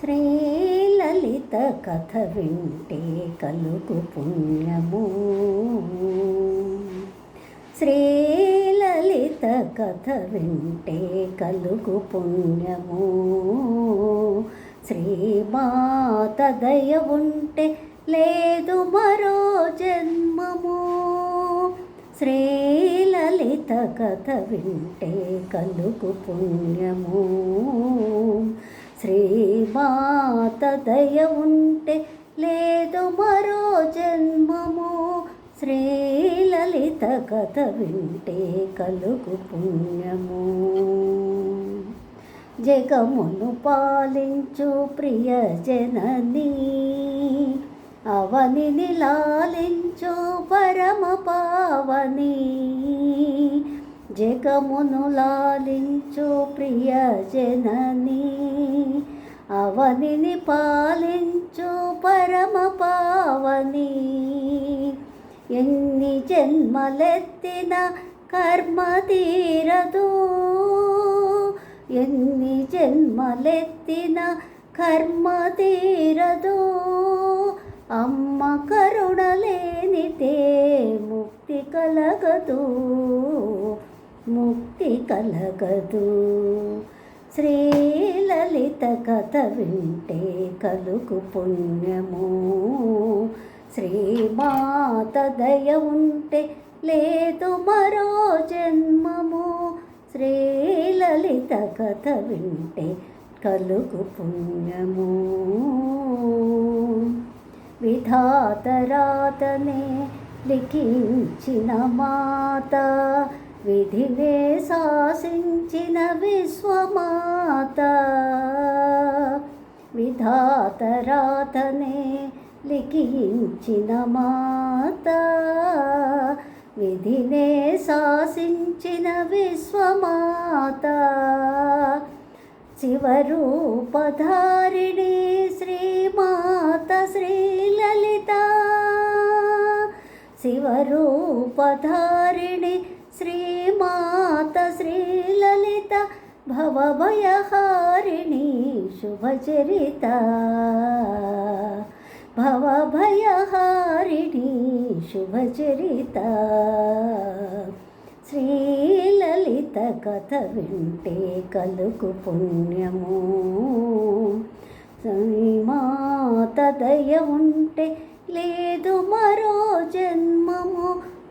శ్రీలలిత కథ వింటే కలుగు పుణ్యము. శ్రీలలిత కథ వింటే కలుగు పుణ్యము. శ్రీమాత దయ ఉంటే లేదు మరో జన్మము. శ్రీలలిత కథ వింటే కలుగు పుణ్యము. శ్రీమాత దయ ఉంటే లేదు మరో జన్మము. శ్రీలలిత కథ వింటే కలుగు పుణ్యము. జగమును పాలించు ప్రియ జననీ. అవనిని లాలించు పరమ పావని. జగమును లాలించు ప్రియ జననీ. అవనిని పాలించు పరమ పావని. ఎన్ని జన్మలెత్తిన కర్మ తీరదు. ఎన్ని జన్మలెత్తిన కర్మ తీరదు. అమ్మ కరుణ లేనితే ముక్తి కలగదు. ముక్తి కలగదు. శ్రీలలిత కథ వింటే కలుగు పుణ్యము. శ్రీమాత దయ ఉంటే లేదు మరో జన్మము. శ్రీలలిత కథ వింటే కలుగు పుణ్యము. విధాతరాతనే లిఖించిన మాత. విధివే శాసించిన విశ్వమాత విధాతరాతనే లిఖించిన మాత. విధినే శాసించిన విశ్వమాత శివరూపధారిణి శ్రీమాత శ్రీలలిత. శివరూపధారిణి శ్రీమాత శ్రీలలిత భవభయహారిణి శుభచరిత భవభయహారిణి శుభచరిత శ్రీలలిత కథ వింటే కలుగు పుణ్యము మాత దయ ఉంటే లేదు మరో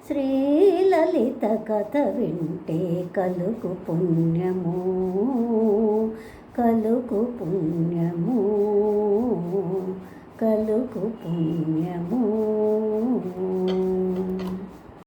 శ్రీలలిత కథ వింటే కలుగు పుణ్యము కలుగు పుణ్యము కలుగు పుణ్యము.